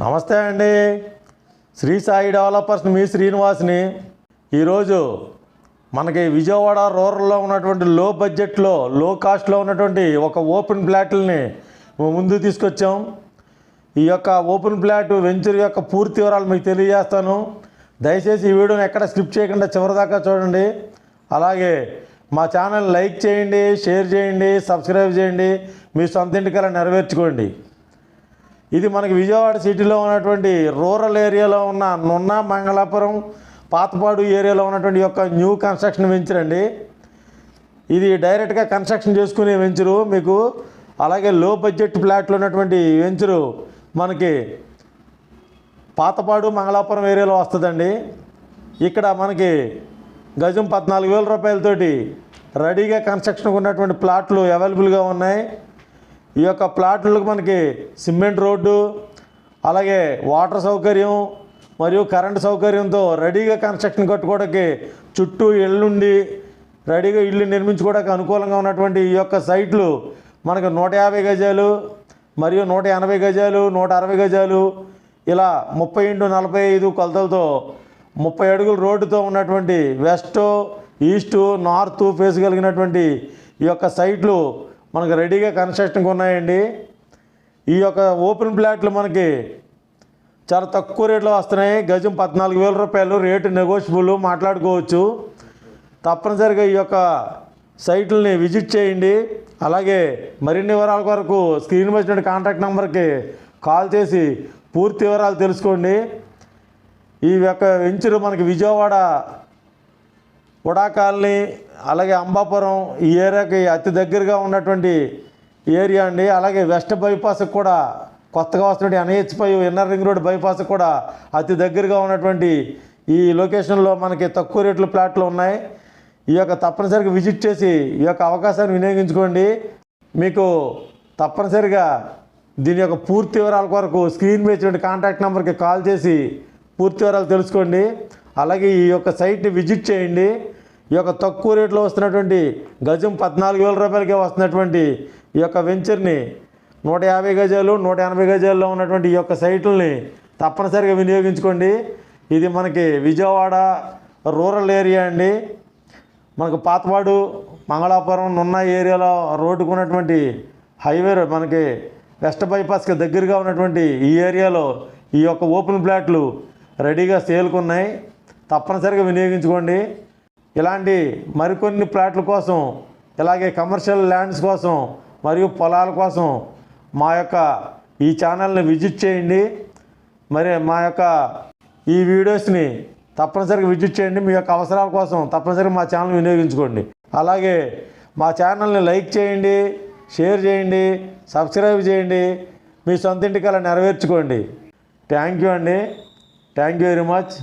నమస్తే అండి. శ్రీ సాయి డెవలపర్స్ మీ శ్రీనివాస్ని. ఈరోజు మనకి విజయవాడ రూరల్లో ఉన్నటువంటి లో బడ్జెట్లో లో కాస్ట్లో ఉన్నటువంటి ఒక ఓపెన్ ప్లాట్లని ముందు తీసుకొచ్చాం. ఈ యొక్క ఓపెన్ ప్లాట్ వెంచర్ యొక్క పూర్తి వివరాలు మీకు తెలియజేస్తాను. దయచేసి ఈ వీడియోని ఎక్కడ స్కిప్ చేయకుండా చివరిదాకా చూడండి. అలాగే మా ఛానల్ లైక్ చేయండి షేర్ చేయండి సబ్స్క్రైబ్ చేయండి. మీ సొంత ఇంటికల్లా నెరవేర్చుకోండి. ఇది మనకి విజయవాడ సిటీలో ఉన్నటువంటి రూరల్ ఏరియాలో ఉన్న నున్న మంగళాపురం పాతపాడు ఏరియాలో ఉన్నటువంటి యొక్క న్యూ కన్స్ట్రక్షన్ వెంచర్ అండి. ఇది డైరెక్ట్గా కన్స్ట్రక్షన్ చేసుకునే వెంచరు మీకు. అలాగే లో బడ్జెట్ ఫ్లాట్లు ఉన్నటువంటి వెంచరు మనకి పాతపాడు మంగళాపురం ఏరియాలో వస్తుందండి. ఇక్కడ మనకి గజం పద్నాలుగు వేల రూపాయలతోటి రెడీగా కన్స్ట్రక్షన్కి ఉన్నటువంటి ప్లాట్లు అవైలబుల్గా ఉన్నాయి. ఈ యొక్క ప్లాట్లకు మనకి సిమెంట్ రోడ్డు అలాగే వాటర్ సౌకర్యం మరియు కరెంటు సౌకర్యంతో రెడీగా కన్స్ట్రక్షన్ కట్టుకోవడానికి చుట్టూ ఇళ్ళుండి రెడీగా ఇల్లు నిర్మించుకోవడానికి అనుకూలంగా ఉన్నటువంటి ఈ యొక్క సైట్లు మనకు నూట యాభై గజాలు మరియు నూట ఎనభై గజాలు నూట అరవై గజాలు ఇలా ముప్పై ఇంటూ నలభై ఐదు కొలతలతో ముప్పై అడుగుల రోడ్డుతో ఉన్నటువంటి వెస్ట్ ఈస్టు నార్త్ ఫేస్ కలిగినటువంటి ఈ యొక్క సైట్లు మనకు రెడీగా కన్స్ట్రక్షన్కి ఉన్నాయండి ఈ యొక్క ఓపెన్ ప్లాట్లు మనకి చాలా తక్కువ రేట్లో వస్తున్నాయి. గజం పద్నాలుగు వేల రూపాయలు రేటు నెగోషియబుల్ మాట్లాడుకోవచ్చు. తప్పనిసరిగా ఈ యొక్క సైట్లని విజిట్ చేయండి. అలాగే మరిన్ని వివరాల కొరకు స్క్రీన్ వచ్చిన కాంటాక్ట్ నెంబర్కి కాల్ చేసి పూర్తి వివరాలు తెలుసుకోండి. ఈ యొక్క వెంచరు మనకి విజయవాడ కొడాకాలనీ కాలనీ అలాగే అంబాపురం ఈ ఏరియాకి అతి దగ్గరగా ఉన్నటువంటి ఏరియా అండి. అలాగే వెస్ట్ బైపాస్కి కూడా కొత్తగా వస్తున్నటువంటి NH five inner ring road bypass కూడా అతి దగ్గరగా ఉన్నటువంటి ఈ లొకేషన్లో మనకి తక్కువ రేట్లు ప్లాట్లు ఉన్నాయి. ఈ యొక్క తప్పనిసరిగా విజిట్ చేసి ఈ యొక్క అవకాశాన్ని వినియోగించుకోండి. మీకు తప్పనిసరిగా దీని యొక్క పూర్తి వివరాల కొరకు స్క్రీన్ మీద కాంటాక్ట్ నెంబర్కి కాల్ చేసి పూర్తి వివరాలు తెలుసుకోండి. అలాగే ఈ యొక్క సైట్ని విజిట్ చేయండి. ఈ యొక్క తక్కువ రేట్లో వస్తున్నటువంటి గజం పద్నాలుగు వేల రూపాయలకే వస్తున్నటువంటి ఈ యొక్క వెంచర్ని నూట యాభై గజాలు నూట ఎనభై గజాల్లో ఉన్నటువంటి ఈ యొక్క సైట్లని తప్పనిసరిగా వినియోగించుకోండి. ఇది మనకి విజయవాడ రూరల్ ఏరియా అండి. మనకు పాతపాడు మంగళాపురం ఉన్న ఏరియాలో రోడ్డుకు ఉన్నటువంటి హైవే మనకి వెస్ట్ బైపాస్కి దగ్గరగా ఉన్నటువంటి ఈ ఏరియాలో ఈ యొక్క ఓపెన్ ప్లాట్లు రెడీగా సేల్కున్నాయి తప్పనిసరిగా వినియోగించుకోండి. ఇలాంటి మరికొన్ని ప్లాట్ల కోసం ఇలాగే కమర్షియల్ ల్యాండ్స్ కోసం మరియు పొలాల కోసం మా యొక్క ఈ ఛానల్ని విజిట్ చేయండి. మరి మా యొక్క ఈ వీడియోస్ని తప్పనిసరిగా విజిట్ చేయండి. మీ యొక్క అవసరాల కోసం తప్పనిసరిగా మా ఛానల్ వినియోగించుకోండి. అలాగే మా ఛానల్ని లైక్ చేయండి షేర్ చేయండి సబ్స్క్రైబ్ చేయండి. మీ సొంత ఇంటికి అలా నెరవేర్చుకోండి. థ్యాంక్ యూ అండి. Thank you very much.